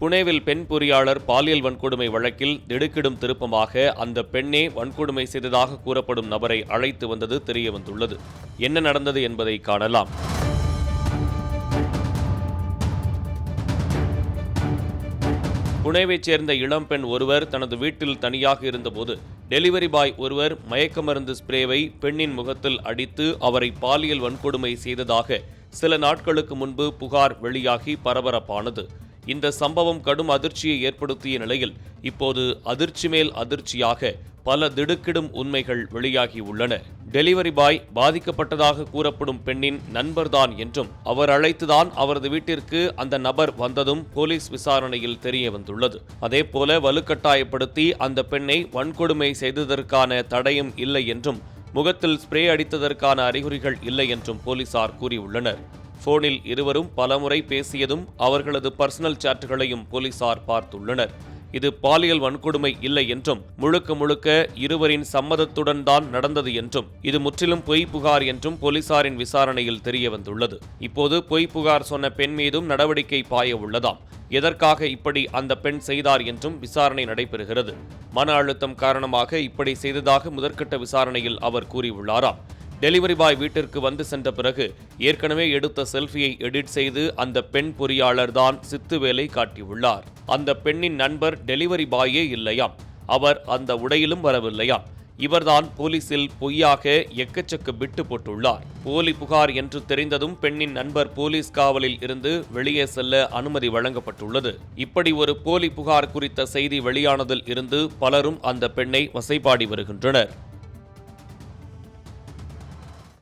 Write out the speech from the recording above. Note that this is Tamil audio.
புனேவில் பெண் பொறியாளர் பாலியல் வன்கொடுமை வழக்கில் திடுக்கிடும் திருப்பமாக அந்த பெண்ணே வன்கொடுமை செய்ததாக கூறப்படும் நபரை அழைத்து வந்தது தெரியவந்துள்ளது. என்ன நடந்தது என்பதை காணலாம். புனேவைச் சேர்ந்த இளம்பெண் ஒருவர் தனது வீட்டில் தனியாக இருந்தபோது டெலிவரி பாய் ஒருவர் மயக்க மருந்து ஸ்ப்ரேவை பெண்ணின் முகத்தில் அடித்து அவரை பாலியல் வன்கொடுமை செய்ததாக சில நாட்களுக்கு முன்பு புகார் வெளியாகி பரபரப்பானது. இந்த சம்பவம் கடும் அதிர்ச்சியை ஏற்படுத்திய நிலையில் இப்போது அதிர்ச்சி மேல் அதிர்ச்சியாக பல திடுக்கிடும் உண்மைகள் வெளியாகியுள்ளன டெலிவரி பாய் பாதிக்கப்பட்டதாக கூறப்படும் பெண்ணின் நண்பர்தான் என்றும் அவர் அழைத்துதான் அவரது வீட்டிற்கு அந்த நபர் வந்ததும் போலீஸ் விசாரணையில் தெரிய வந்துள்ளது. அதேபோல வலுக்கட்டாயப்படுத்தி அந்த பெண்ணை வன்கொடுமை செய்ததற்கான தடையும் இல்லை என்றும் முகத்தில் ஸ்ப்ரே அடித்ததற்கான அறிகுறிகள் இல்லை என்றும் போலீசார் கூறியுள்ளனர். போனில் இருவரும் பலமுறை பேசியதும் அவர்களது பர்சனல் சாட்டுகளையும் போலீசார் பார்த்துள்ளனர். இது பாலியல் வன்கொடுமை இல்லை என்றும் முழுக்க முழுக்க இருவரின் சம்மதத்துடன் தான் நடந்தது என்றும் இது முற்றிலும் பொய் புகார் என்றும் போலீசாரின் விசாரணையில் தெரிய வந்துள்ளது இப்போது பொய் புகார் சொன்ன பெண் மீதும் நடவடிக்கை பாய உள்ளதாம். எதற்காக இப்படி அந்த பெண் செய்தார் என்றும் விசாரணை நடைபெறுகிறது. மன அழுத்தம் காரணமாக இப்படி செய்ததாக முதற்கட்ட விசாரணையில் அவர் கூறியுள்ளாராம். டெலிவரி பாய் வீட்டிற்கு வந்து சென்ற பிறகு ஏற்கனவே எடுத்த செல்ஃபியை எடிட் செய்து அந்த பெண் பொறியாளர் தான் சித்து வேலை காட்டியுள்ளார். அந்த பெண்ணின் நண்பர் டெலிவரி பாயே இல்லையாம். அவர் அந்த உடையிலும் வரவில்லையாம். இவர்தான் போலீசில் பொய்யாக எக்கச்சக்க பிட்டு போட்டுள்ளார். போலி புகார் என்று தெரிந்ததும் பெண்ணின் நண்பர் போலீஸ் காவலில் இருந்து வெளியே செல்ல அனுமதி வழங்கப்பட்டுள்ளது. இப்படி ஒரு போலி புகார் குறித்த செய்தி வெளியானதில் இருந்து பலரும் அந்த பெண்ணை வசைபாடி வருகின்றனர்.